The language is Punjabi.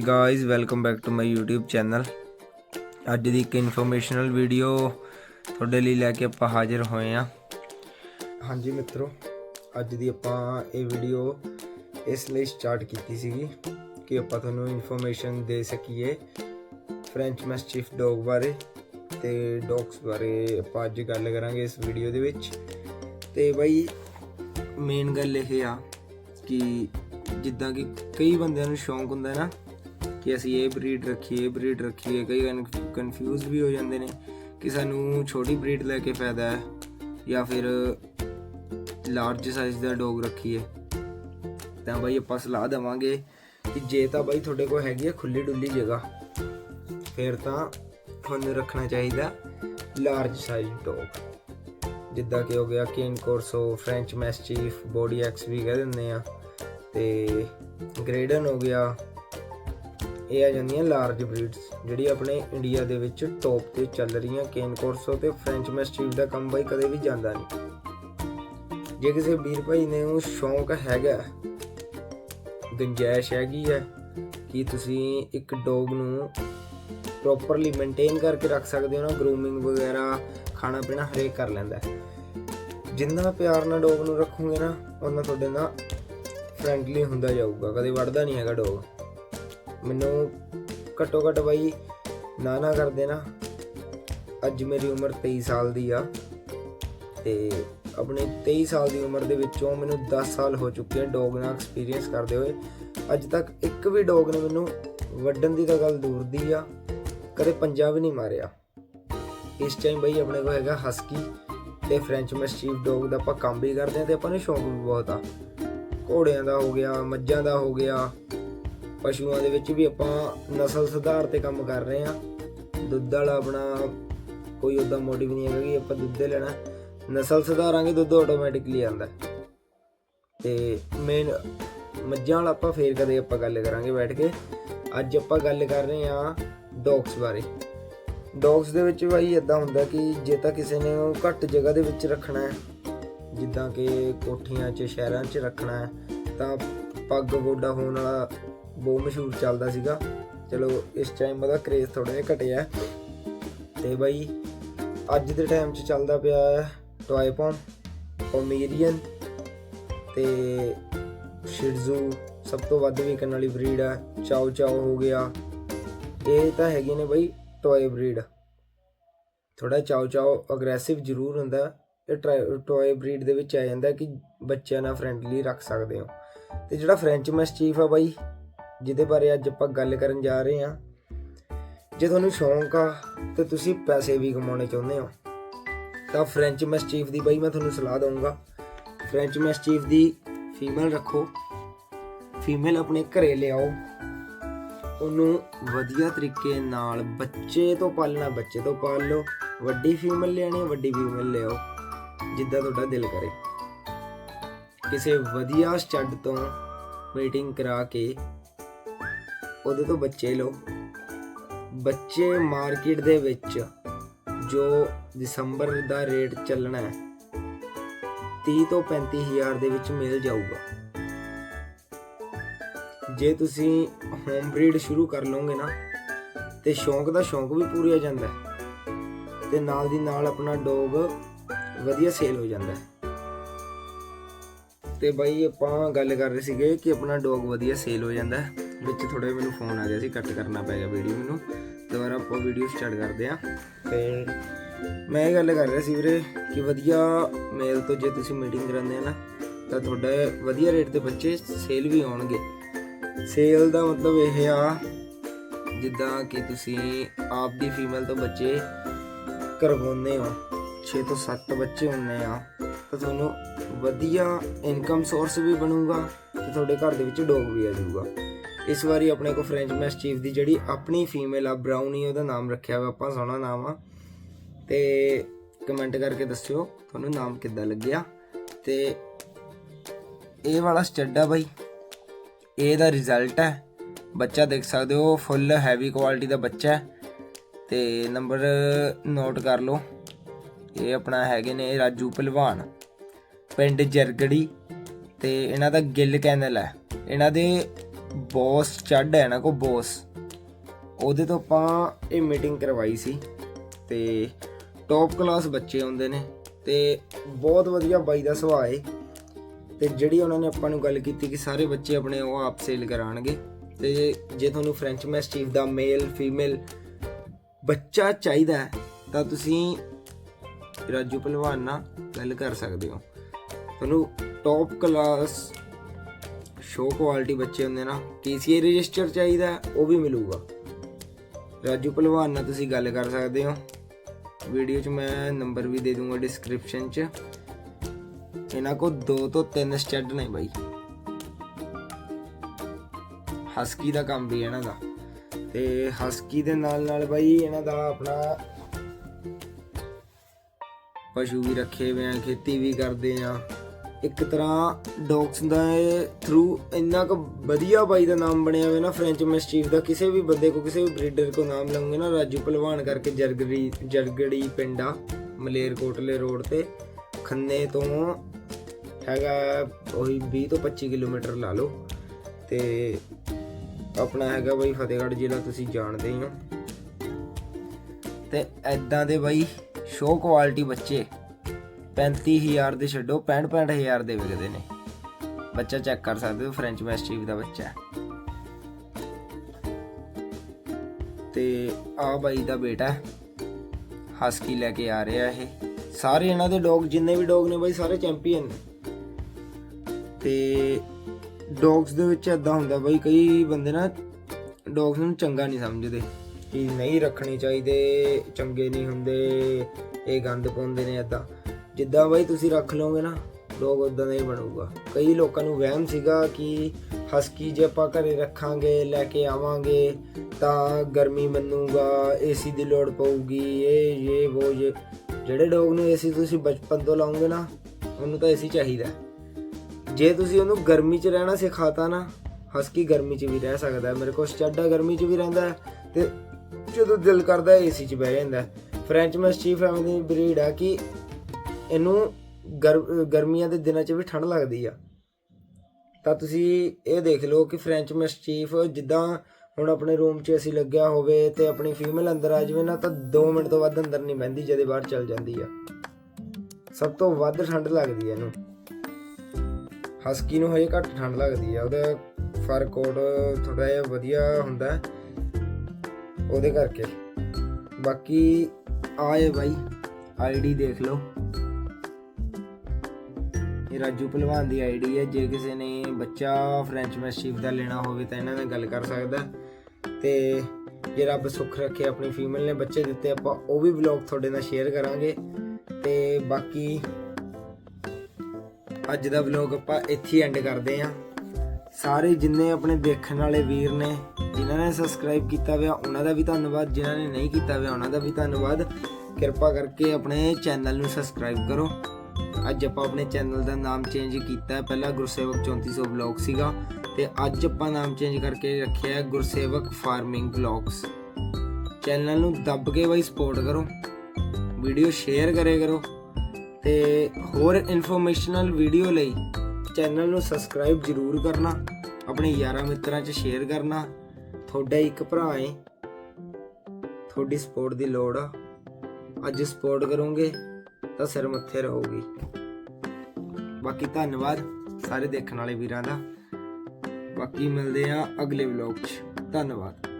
Guys welcome back to my YouTube channel ਅੱਜ ਦੀ ਇੱਕ ਇਨਫੋਰਮੇਸ਼ਨਲ ਵੀਡੀਓ ਤੁਹਾਡੇ ਲਈ ਲੈ ਕੇ ਆਪਾਂ ਹਾਜ਼ਰ ਹੋਏ ਹਾਂ। ਹਾਂਜੀ ਮਿੱਤਰੋ, ਅੱਜ ਦੀ ਆਪਾਂ ਇਹ ਵੀਡੀਓ ਇਸ ਲਈ ਸਟਾਰਟ ਕੀਤੀ ਸੀਗੀ ਕਿ ਆਪਾਂ ਤੁਹਾਨੂੰ ਇਨਫੋਰਮੇਸ਼ਨ ਦੇ ਸਕੀਏ ਫ੍ਰੈਂਚ ਮੈਸਟੀਫ ਡੌਗ ਬਾਰੇ ਤੇ ਡੌਗਸ ਬਾਰੇ ਆਪਾਂ ਅੱਜ ਗੱਲ ਕਰਾਂਗੇ ਇਸ ਵੀਡੀਓ ਦੇ ਵਿੱਚ। ਤੇ ਬਾਈ ਮੇਨ ਗੱਲ ਇਹ ਆ ਕਿ ਜਿੱਦਾਂ ਕਿ ਕਈ ਬੰਦਿਆਂ ਨੂੰ ਸ਼ੌਂਕ ਹੁੰਦਾ ਹੈ ਨਾ ਕਿ ਅਸੀਂ ਇਹ ਬਰੀਡ ਰੱਖੀਏ ਇਹ ਬਰੀਡ ਰੱਖੀਏ ਕਈ ਕਨਫਿਊਜ਼ ਵੀ ਹੋ ਜਾਂਦੇ ਨੇ ਕਿ ਸਾਨੂੰ ਛੋਟੀ ਬਰੀਡ ਲੈ ਕੇ ਫਾਇਦਾ ਹੈ ਜਾਂ ਫਿਰ ਲਾਰਜ ਸਾਈਜ਼ ਦਾ ਡੌਗ ਰੱਖੀਏ। ਤਾਂ ਬਾਈ ਆਪਾਂ ਸਲਾਹ ਦੇਵਾਂਗੇ ਕਿ ਜੇ ਤਾਂ ਬਾਈ ਤੁਹਾਡੇ ਕੋਲ ਹੈਗੀ ਹੈ ਖੁੱਲੀ ਡੁੱਲੀ ਜਗ੍ਹਾ, ਫਿਰ ਤਾਂ ਤੁਹਾਨੂੰ ਰੱਖਣਾ ਚਾਹੀਦਾ ਲਾਰਜ ਸਾਈਜ਼ ਡੌਗ ਜਿੱਦਾਂ ਕਿ ਹੋ ਗਿਆ cane corso French mastiff Bordeaux ਵੀ ਕਹਿ ਦਿੰਦੇ ਆ। ਤੇ ਗ੍ਰੇਡਨ ਹੋ ਗਿਆ ਇਹ ਆ ਜਾਂਦੀਆਂ ਲਾਰਜ ਬਰੀਡਸ ਜਿਹੜੀ ਆਪਣੇ ਇੰਡੀਆ ਦੇ ਵਿੱਚ ਟੌਪ ਤੇ ਚੱਲ ਰਹੀਆਂ ਕੇਨ ਕੋਰਸੋ ਤੇ ਫ੍ਰੈਂਚ ਮੈਸਟੀਫ ਦਾ ਕੰਮ ਬਾਈ ਕਦੇ ਵੀ ਜਾਂਦਾ ਨਹੀਂ। ਜੇ ਕਿਸੇ ਵੀਰ ਭਾਈ ਨੇ ਉਹ ਸ਼ੌਂਕ ਹੈਗਾ, ਗੁੰਜਾਇਸ਼ ਹੈਗੀ ਹੈ ਕਿ ਤੁਸੀਂ ਇੱਕ ਡੌਗ ਨੂੰ ਪ੍ਰੋਪਰਲੀ ਮੇਨਟੇਨ ਕਰਕੇ ਰੱਖ ਸਕਦੇ ਹੋ ਨਾ ਗਰੂਮਿੰਗ ਵਗੈਰਾ, ਖਾਣਾ ਪੀਣਾ ਹਰੇਕ ਕਰ ਲੈਂਦਾ। ਜਿੰਨਾ ਪਿਆਰ ਨਾਲ ਡੌਗ ਨੂੰ ਰੱਖੋਗੇ ਨਾ, ਉਹਨਾਂ ਤੁਹਾਡੇ ਨਾਲ ਫ੍ਰੈਂਡਲੀ ਹੁੰਦਾ ਜਾਊਗਾ, ਕਦੇ ਵੜਦਾ ਨਹੀਂ ਹੈਗਾ ਡੌਗ ਮੈਨੂੰ ਘੱਟੋ ਘੱਟ ਬਾਈ ਨਾ ਨਾ ਕਰਦੇ ਨਾ ਅੱਜ ਮੇਰੀ ਉਮਰ 23 ਸਾਲ ਦੀ ਆ ਤੇ ਆਪਣੇ 23 ਸਾਲ ਦੀ ਉਮਰ ਦੇ ਵਿੱਚੋਂ ਮੈਨੂੰ 10 ਸਾਲ ਹੋ ਚੁੱਕੇ ਆ ਡੌਗ ਨਾਲ ਐਕਸਪੀਰੀਅੰਸ ਕਰਦੇ ਹੋਏ। ਅੱਜ ਤੱਕ ਇੱਕ ਵੀ ਡੌਗ ਨੇ ਮੈਨੂੰ ਵੱਢਣ ਦੀ ਤਾਂ ਗੱਲ ਦੂਰ ਦੀ ਆ, ਕਦੇ ਪੰਜਾ ਵੀ ਨਹੀਂ ਮਾਰਿਆ। ਇਸ ਟਾਈਮ ਬਈ ਆਪਣੇ ਕੋਲ ਹੈਗਾ ਹਸਕੀ ਤੇ ਫ੍ਰੈਂਚ ਮੈਸਟੀਫ ਡੌਗ ਦਾ ਆਪਾਂ ਕੰਮ ਵੀ ਕਰਦੇ ਆ ਤੇ ਆਪਾਂ ਨੂੰ ਸ਼ੌਂਕ ਵੀ ਬਹੁਤ ਆ। ਘੋੜਿਆਂ ਦਾ ਹੋ ਗਿਆ, ਮੱਝਾਂ ਦਾ ਹੋ ਗਿਆ ਪਸ਼ੂਆਂ ਦੇ ਵਿੱਚ ਵੀ ਆਪਾਂ ਨਸਲ ਸੁਧਾਰ ਤੇ ਕੰਮ ਕਰ ਰਹੇ ਆ ਦੁੱਧ ਵਾਲਾ ਆਪਣਾ ਕੋਈ ਉਦਾਂ ਮੋਟਿਵ ਨਹੀਂ ਹੈਗਾ ਕਿ ਆਪਾਂ ਦੁੱਧ ਲੈਣਾ। ਨਸਲ ਸੁਧਾਰਾਂਗੇ, ਦੁੱਧ ਆਟੋਮੈਟਿਕਲੀ ਆਉਂਦਾ। ਤੇ ਮੇਨ ਮੱਝਾਂ ਵਾਲਾ ਆਪਾਂ ਫੇਰ ਕਦੇ ਆਪਾਂ ਗੱਲ ਕਰਾਂਗੇ ਬੈਠ ਕੇ। ਅੱਜ ਆਪਾਂ ਗੱਲ ਕਰ ਰਹੇ ਆ ਡੌਗਸ ਬਾਰੇ। ਡੌਗਸ ਦੇ ਵਿੱਚ ਭਾਈ ਇਦਾਂ ਹੁੰਦਾ ਕਿ ਜੇ ਤਾਂ ਕਿਸੇ ਨੇ ਉਹ ਘੱਟ ਜਗ੍ਹਾ ਦੇ ਵਿੱਚ ਰੱਖਣਾ ਹੈ, ਜਿੱਦਾਂ ਕਿ ਕੋਠੀਆਂ 'ਚ, ਸ਼ਹਿਰਾਂ 'ਚ ਰੱਖਣਾ ਹੈ, ਤਾਂ ਪੱਗ ਗੋਡਾ ਹੋਣ ਵਾਲਾ ਬਹੁਤ ਮਸ਼ਹੂਰ ਚੱਲਦਾ ਸੀਗਾ। ਚਲੋ, ਇਸ ਟਾਈਮ ਉਹਦਾ ਕ੍ਰੇਜ਼ ਥੋੜਾ ਜਿਹਾ ਘਟਿਆ। ਹੈ। ਤੇ ਬਾਈ, ਅੱਜ ਦੇ ਟਾਈਮ 'ਚ ਚੱਲਦਾ ਪਿਆ ਹੈ ਟੌਏ ਪੌਮ ਪੋਮੇਰੀਅਨ ਤੇ ਸ਼ਿਟਜ਼ੂ ਸਭ ਤੋਂ ਵੱਧ ਵਿਕਣ ਵਾਲੀ ਬਰੀਡ ਹੈ ਚਾਓ ਚਾਓ ਹੋ ਗਿਆ। ਇਹ ਤਾਂ ਹੈਗੇ ਨੇ ਬਾਈ ਟੌਏ ਬਰੀਡ ਥੋੜਾ ਚਾਓ ਚਾਓ ਅਗਰੈਸਿਵ ਜ਼ਰੂਰ ਹੁੰਦਾ। ਇਹ ਟੌਏ ਬਰੀਡ ਦੇ ਵਿੱਚ ਆ ਜਾਂਦਾ ਕਿ ਬੱਚਿਆਂ ਨਾਲ ਫ੍ਰੈਂਡਲੀ ਰੱਖ ਸਕਦੇ ਹੋ। ਤੇ ਜਿਹੜਾ ਫ੍ਰੈਂਚ ਮੈਸਟੀਫ ਆ ਬਾਈ ਜਿਹਦੇ ਬਾਰੇ ਅੱਜ ਆਪਾਂ ਗੱਲ ਕਰਨ ਜਾ ਰਹੇ ਹਾਂ। ਜੇ ਤੁਹਾਨੂੰ ਸ਼ੌਂਕ ਆ ਤੇ ਤੁਸੀਂ ਪੈਸੇ ਵੀ ਕਮਾਉਣੇ ਚਾਹੁੰਦੇ ਹੋ, ਤਾਂ ਫ੍ਰੈਂਚ ਮੈਸਟੀਫ ਦੀ ਬਾਈ ਮੈਂ ਤੁਹਾਨੂੰ ਸਲਾਹ ਦਊਂਗਾ। ਫ੍ਰੈਂਚ ਮੈਸਟੀਫ ਦੀ ਫੀਮੇਲ ਰੱਖੋ ਫੀਮੇਲ ਆਪਣੇ ਘਰੇ ਲਿਆਓ। ਉਹਨੂੰ ਵਧੀਆ ਤਰੀਕੇ ਨਾਲ ਬੱਚੇ ਤੋਂ ਪਾਲਣਾ, ਬੱਚੇ ਤੋਂ ਪਾਲ ਲਓ। ਵੱਡੀ ਫੀਮੇਲ ਲੈਣੀ ਵੱਡੀ ਫੀਮੇਲ ਲਿਆਓ, ਜਿੱਦਾਂ ਤੁਹਾਡਾ ਦਿਲ ਕਰੇ। ਕਿਸੇ ਵਧੀਆ ਸਟੱਡ ਤੋਂ ਮੀਟਿੰਗ ਕਰਾ ਕੇ ਉਹਦੇ ਤੋਂ ਬੱਚੇ ਲਓ। ਬੱਚੇ ਮਾਰਕੀਟ ਦੇ ਵਿੱਚ ਜੋ ਦਸੰਬਰ ਦਾ ਰੇਟ ਚੱਲਣਾ ਹੈ 30 ਤੋਂ 35 ਹਜ਼ਾਰ ਦੇ ਵਿੱਚ ਮਿਲ ਜਾਊਗਾ। ਜੇ ਤੁਸੀਂ ਹੋਮ ਬਰੀਡ ਸ਼ੁਰੂ ਕਰ ਲਓਗੇ ਨਾ, ਤੇ ਸ਼ੌਂਕ ਦਾ ਸ਼ੌਂਕ ਵੀ ਪੂਰਿਆ ਜਾਂਦਾ ਹੈ, ਤੇ ਨਾਲ ਦੀ ਨਾਲ ਆਪਣਾ ਡੌਗ ਵਧੀਆ ਸੇਲ ਹੋ ਜਾਂਦਾ ਹੈ। ਤੇ ਬਾਈ ਆਪਾਂ ਗੱਲ ਕਰ ਰਹੇ ਸੀਗੇ ਕਿ ਆਪਣਾ ਡੌਗ ਵਧੀਆ ਸੇਲ ਹੋ ਜਾਂਦਾ ਹੈ। ਵਿੱਚ ਥੋੜੇ ਮੈਨੂੰ ਫੋਨ ਆ ਗਿਆ ਸੀ ਕੱਟ ਕਰਨਾ ਪੈ ਗਿਆ ਵੀਡੀਓ ਮੈਨੂੰ। ਦੁਬਾਰਾ ਆਪਾਂ ਵੀਡੀਓ ਸਟਾਰਟ ਕਰਦੇ ਆ ਤੇ ਮੈਂ ਇਹ ਗੱਲ ਕਰ ਰਿਹਾ ਸੀ ਵੀਰੇ ਕਿ ਵਧੀਆ ਮੇਲ ਤੋਂ ਜੇ ਤੁਸੀਂ ਮੀਟਿੰਗ ਕਰਾਉਂਦੇ ਆ ਨਾ, ਤਾਂ ਤੁਹਾਡਾ ਵਧੀਆ ਰੇਟ ਤੇ ਬੱਚੇ ਸੇਲ ਵੀ ਆਉਣਗੇ। ਸੇਲ ਦਾ ਮਤਲਬ ਇਹ ਆ, ਜਿੱਦਾਂ ਕਿ ਤੁਸੀਂ ਆਪ ਦੀ ਫੀਮੇਲ ਤੋਂ ਬੱਚੇ ਕਰਵਾਉਂਦੇ ਹੋ 6 ਤੋਂ 7 ਬੱਚੇ ਹੁੰਨੇ ਆ, ਤਾਂ ਤੁਹਾਨੂੰ ਵਧੀਆ ਇਨਕਮ ਸੋਰਸ ਵੀ ਬਣੂਗਾ ਤੇ ਤੁਹਾਡੇ ਘਰ ਦੇ ਵਿੱਚ ਡੌਗ ਵੀ ਆ ਜਾਊਗਾ। ਇਸ ਵਾਰੀ ਆਪਣੇ ਕੋ ਫ੍ਰੈਂਚ ਮੈਸਟੀਫ ਦੀ ਜਿਹੜੀ ਆਪਣੀ ਫੀਮੇਲ ਆ, ਬ੍ਰਾਊਨੀ ਉਹਦਾ ਨਾਮ ਰੱਖਿਆ ਵਾ ਆਪਾਂ ਸੋਹਣਾ ਨਾਮ ਆ। ਤੇ ਕਮੈਂਟ ਕਰਕੇ ਦੱਸਿਓ ਤੁਹਾਨੂੰ ਨਾਮ ਕਿੱਦਾਂ ਲੱਗਿਆ। ਤੇ ਇਹ ਵਾਲਾ ਸਟੱਡ ਆ ਬਾਈ। ਇਹ ਦਾ ਰਿਜ਼ਲਟ ਹੈ। ਬੱਚਾ ਦੇਖ ਸਕਦੇ ਹੋ ਫੁੱਲ ਹੈਵੀ ਕੁਆਲਿਟੀ ਦਾ ਬੱਚਾ ਹੈ। ਤੇ ਨੰਬਰ ਨੋਟ ਕਰ ਲਓ। ਇਹ ਆਪਣਾ ਹੈਗੇ ਨੇ ਰਾਜੂ ਪਹਿਲਵਾਨ, ਪਿੰਡ ਜਰਗੜੀ। ਤੇ ਇਹਨਾਂ ਦਾ ਗਿੱਲ ਕੈਨਲ ਹੈ। ਇਹਨਾਂ ਦੇ ਬੌਸ ਚੱਡ ਹੈ ਨਾ ਕੋ ਬੌਸ, ਉਹਦੇ ਤੋਂ ਆਪਾਂ ਇਹ ਮੀਟਿੰਗ ਕਰਵਾਈ ਸੀ ਤੇ ਟੌਪ ਕਲਾਸ ਬੱਚੇ ਹੁੰਦੇ ਨੇ ਤੇ ਬਹੁਤ ਵਧੀਆ ਬਾਈ ਦਾ ਸੁਭਾਅ ਹੈ ਤੇ ਜਿਹੜੀ ਉਹਨਾਂ ਨੇ ਆਪਾਂ ਨੂੰ ਗੱਲ ਕੀਤੀ ਕਿ ਸਾਰੇ ਬੱਚੇ ਆਪਣੇ ਉਹ ਆਪ ਸੇਲ ਕਰਾਣਗੇ ਤੇ ਜੇ ਤੁਹਾਨੂੰ ਫ੍ਰੈਂਚ ਮੈਸਟੀਫ ਦਾ ਮੇਲ ਫੀਮੇਲ ਬੱਚਾ ਚਾਹੀਦਾ ਹੈ, ਤਾਂ ਤੁਸੀਂ ਰਾਜੂ ਪਹਿਲਵਾਨ ਨਾਲ ਗੱਲ ਕਰ ਸਕਦੇ ਹੋ। ਤੁਹਾਨੂੰ ਟੌਪ ਕਲਾਸ ਸ਼ੋ ਕੁਆਲਿਟੀ ਬੱਚੇ ਹੁੰਦੇ ਨਾ TCA ਰਜਿਸਟਰ ਚਾਹੀਦਾ, ਉਹ ਵੀ ਮਿਲੂਗਾ। ਰਾਜੂ ਪਹਿਲਵਾਨ ਨਾਲ ਤੁਸੀਂ ਗੱਲ ਕਰ ਸਕਦੇ ਹੋ। ਵੀਡੀਓ 'ਚ ਮੈਂ ਨੰਬਰ ਵੀ ਦੇ ਦੂੰਗਾ ਡਿਸਕ੍ਰਿਪਸ਼ਨ 'ਚ। ਇਹਨਾਂ ਕੋ ਦੋ ਤੋਂ ਤਿੰਨ ਸਟੱਡ ਨੇ ਬਾਈ। ਹਸਕੀ ਦਾ ਕੰਮ ਵੀ ਹੈ ਇਹਨਾਂ ਦਾ। ਤੇ ਹਸਕੀ ਦੇ ਨਾਲ ਨਾਲ ਬਾਈ ਇਹਨਾਂ ਦਾ ਆਪਣਾ ਪਸ਼ੂ ਵੀ ਰੱਖੇ ਹੋਏ ਆ, ਖੇਤੀ ਵੀ ਕਰਦੇ ਆ। ਇੱਕ ਤਰ੍ਹਾਂ ਡੌਗਸ ਦਾ ਥਰੂ ਇੰਨਾ ਕੁ ਵਧੀਆ ਬਾਈ ਦਾ ਨਾਮ ਬਣਿਆ ਹੋਇਆ ਨਾ ਫ੍ਰੈਂਚ ਮੈਸਟੀਫ ਦਾ, ਕਿਸੇ ਵੀ ਬੰਦੇ ਕੋ ਕਿਸੇ ਵੀ ਬਰੀਡਰ ਕੋ ਨਾਮ ਲਵਾਂਗੇ ਨਾ, ਰਾਜੂ ਪਹਿਲਵਾਨ ਕਰਕੇ ਜਰਗੜੀ ਜਰਗੜੀ ਪਿੰਡਾ, ਮਲੇਰਕੋਟਲੇ ਰੋਡ ਤੇ, ਖੰਨੇ ਤੋਂ ਹੈਗਾ ਉਹੀ 20 ਤੋਂ 25 ਕਿਲੋਮੀਟਰ ਲਾ ਲਓ ਤੇ ਆਪਣਾ ਹੈਗਾ ਬਾਈ ਫਤਿਹਗੜ੍ਹ ਜ਼ਿਲ੍ਹਾ, ਤੁਸੀਂ ਜਾਣਦੇ ਹੀ ਹੋ। ਤੇ ਐਦਾਂ ਦੇ ਬਾਈ ਸ਼ੋ ਕੁਆਲਿਟੀ ਬੱਚੇ। 35000 ਦੇ ਛੱਡੋ 65 65000 ਦੇ ਵਿਕਦੇ ਨੇ। ਬੱਚਾ ਚੈੱਕ ਕਰ ਸਕਦੇ ਹੋ ਫ੍ਰੈਂਚ ਮੈਸਟੀਵ ਦਾ ਬੱਚਾ ਤੇ ਆ ਬਾਈ ਦਾ ਬੇਟਾ ਹਸਕੀ ਲੈ ਕੇ ਆ ਰਿਹਾ ਇਹ। ਸਾਰੇ ਇਹਨਾਂ ਦੇ ਡੌਗ ਜਿੰਨੇ ਵੀ ਡੌਗ ਨੇ ਬਾਈ, ਸਾਰੇ ਚੈਂਪੀਅਨ ਨੇ। ਤੇ ਡੌਗਸ ਦੇ ਵਿੱਚ ਐਦਾਂ ਹੁੰਦਾ ਬਾਈ, ਕਈ ਬੰਦੇ ਨਾ ਡੌਗਸ ਨੂੰ ਚੰਗਾ ਨਹੀਂ ਸਮਝਦੇ। ਕਿ ਨਹੀਂ ਰੱਖਣੇ ਚਾਹੀਦੇ, ਚੰਗੇ ਨਹੀਂ ਹੁੰਦੇ, ਇਹ ਗੰਦ ਪਾਉਂਦੇ ਨੇ ਐਦਾਂ ਜਿੱਦਾਂ ਬਾਈ ਤੁਸੀਂ ਰੱਖ ਲਓਗੇ ਨਾ, ਲੋਕ ਉਦਾਂ ਦਾ ਹੀ ਬਣੂਗਾ ਕਈ ਲੋਕਾਂ ਨੂੰ ਵਹਿਮ ਸੀਗਾ ਕਿ ਹਸਕੀ ਜੇ ਆਪਾਂ ਘਰੇ ਰੱਖਾਂਗੇ, ਲੈ ਕੇ ਆਵਾਂਗੇ, ਤਾਂ ਗਰਮੀ ਮੰਨੂਗਾ ਏਸੀ ਦੀ ਲੋੜ ਪਊਗੀ, ਇਹ ਇਹ ਉਹ ਜਿਹੜੇ ਡੌਗ ਨੂੰ ਏਸੀ ਤੁਸੀਂ ਬਚਪਨ ਤੋਂ ਲਾਉਂਗੇ ਨਾ, ਉਹਨੂੰ ਤਾਂ ਏਸੀ ਚਾਹੀਦਾ ਜੇ ਤੁਸੀਂ ਉਹਨੂੰ ਗਰਮੀ 'ਚ ਰਹਿਣਾ ਸਿਖਾਤਾ ਨਾ, ਹਸਕੀ ਗਰਮੀ 'ਚ ਵੀ ਰਹਿ ਸਕਦਾ ਹੈ। ਮੇਰੇ ਕੋਲ ਸਟੱਡਾ ਗਰਮੀ 'ਚ ਵੀ ਰਹਿੰਦਾ ਹੈ ਤੇ ਜਦੋਂ ਦਿਲ ਕਰਦਾ ਏਸੀ 'ਚ ਬਹਿ ਜਾਂਦਾ ਹੈ। ਫ੍ਰੈਂਚ ਮੈਸਟੀਫ ਐਵੇਂ ਦੀ ਬਰੀਡ ਆ ਕਿ ਇਹਨੂੰ ਗਰ- ਗਰਮੀਆਂ ਦੇ ਦਿਨਾਂ 'ਚ ਵੀ ਠੰਡ ਲੱਗਦੀ ਆ। ਤਾਂ ਤੁਸੀਂ ਇਹ ਦੇਖ ਲਓ ਕਿ ਫ੍ਰੈਂਚ ਮੈਸਟੀਫ ਜਿੱਦਾਂ ਹੁਣ ਆਪਣੇ ਰੂਮ 'ਚ ਅਸੀਂ ਲੱਗਿਆ ਹੋਵੇ ਤੇ ਆਪਣੀ ਫੀਮੇਲ ਅੰਦਰ ਆ ਜਾਵੇ ਨਾ ਤਾਂ 2 ਮਿੰਟ ਤੋਂ ਵੱਧ ਅੰਦਰ ਨਹੀਂ ਬਹਿੰਦੀ ਜਦੇ ਬਾਹਰ ਚਲ ਜਾਂਦੀ ਆ। ਸਭ ਤੋਂ ਵੱਧ ਠੰਡ ਲੱਗਦੀ ਹੈ ਇਹਨੂੰ। ਹਸਕੀ ਨੂੰ ਹਜੇ ਘੱਟ ਠੰਡ ਲੱਗਦੀ ਆ। ਉਹਦਾ ਫਰ ਕੋਟ ਥੋੜਾ ਜਿਹਾ ਵਧੀਆ ਹੁੰਦਾ ਉਹਦੇ ਕਰਕੇ। ਬਾਕੀ ਆਏ ਬਾਈ ਆਈਡੀ ਦੇਖ ਲਓ। ਇਹ ਰਾਜੂ ਪਹਿਲਵਾਨ ਦੀ ਆਈਡੀ ਹੈ। ਜੇ ਕਿਸੇ ਨੇ ਬੱਚਾ ਫ੍ਰੈਂਚ ਮੈਸਟੀਫ ਦਾ ਲੈਣਾ ਹੋਵੇ ਤਾਂ ਇਹਨਾਂ ਨਾਲ ਗੱਲ ਕਰ ਸਕਦਾ ਹੈ। ਤੇ ਜੇ ਰੱਬ ਸੁੱਖ ਰੱਖੇ ਆਪਣੀ ਫੀਮੇਲ ਨੇ ਬੱਚੇ ਦਿੱਤੇ, ਆਪਾਂ ਉਹ ਵੀ ਵਲੌਗ ਤੁਹਾਡੇ ਨਾਲ ਸ਼ੇਅਰ ਕਰਾਂਗੇ। ਤੇ ਬਾਕੀ ਅੱਜ ਦਾ ਵਲੌਗ ਆਪਾਂ ਇੱਥੇ ਐਂਡ ਕਰਦੇ ਆਂ ਸਾਰੇ ਜਿੰਨੇ ਆਪਣੇ ਦੇਖਣ ਵਾਲੇ ਵੀਰ ਨੇ, ਜਿਨ੍ਹਾਂ ਨੇ ਸਬਸਕ੍ਰਾਈਬ ਕੀਤਾ ਹੋਇਆ ਉਹਨਾਂ ਦਾ ਵੀ ਧੰਨਵਾਦ। ਜਿਨ੍ਹਾਂ ਨੇ ਨਹੀਂ ਕੀਤਾ ਹੋਇਆ ਉਹਨਾਂ ਦਾ ਵੀ ਧੰਨਵਾਦ। ਕਿਰਪਾ ਕਰਕੇ ਆਪਣੇ ਚੈਨਲ ਨੂੰ ਸਬਸਕ੍ਰਾਈਬ ਕਰੋ। ਅੱਜ ਆਪਾਂ ਆਪਣੇ ਚੈਨਲ ਦਾ ਨਾਮ ਚੇਂਜ ਕੀਤਾ। ਹੈ ਪਹਿਲਾਂ ਗੁਰਸੇਵਕ 3400 ਵਲੌਗ ਸੀਗਾ ਤੇ ਅੱਜ ਆਪਾਂ ਨਾਮ ਚੇਂਜ ਕਰਕੇ ਰੱਖਿਆ ਹੈ ਗੁਰਸੇਵਕ ਫਾਰਮਿੰਗ ਵਲੌਗਸ ਚੈਨਲ ਨੂੰ ਦੱਬ ਕੇ ਬਾਈ ਸਪੋਰਟ ਕਰੋ, ਵੀਡੀਓ ਸ਼ੇਅਰ ਕਰੇ ਕਰੋ ਤੇ ਹੋਰ ਇਨਫੋਰਮੇਸ਼ਨਲ ਵੀਡੀਓ ਲਈ ਚੈਨਲ ਨੂੰ ਸਬਸਕ੍ਰਾਈਬ ਜ਼ਰੂਰ ਕਰਨਾ, ਆਪਣੇ ਯਾਰਾਂ ਮਿੱਤਰਾਂ 'ਚ ਸ਼ੇਅਰ ਕਰਨਾ। ਤੁਹਾਡਾ ਇੱਕ ਭਰਾ ਹੈ, ਤੁਹਾਡੀ ਸਪੋਰਟ ਦੀ ਲੋੜ ਆ। ਅੱਜ ਸਪੋਰਟ ਕਰੋਗੇ ਤਾਂ ਸਿਰ ਮੱਥੇ ਰਹੂਗੀ। ਬਾਕੀ ਧੰਨਵਾਦ ਸਾਰੇ ਦੇਖਣ ਵਾਲੇ ਵੀਰਾਂ ਦਾ। ਬਾਕੀ ਮਿਲਦੇ ਆ ਅਗਲੇ ਵਲੌਗ 'ਚ। ਧੰਨਵਾਦ।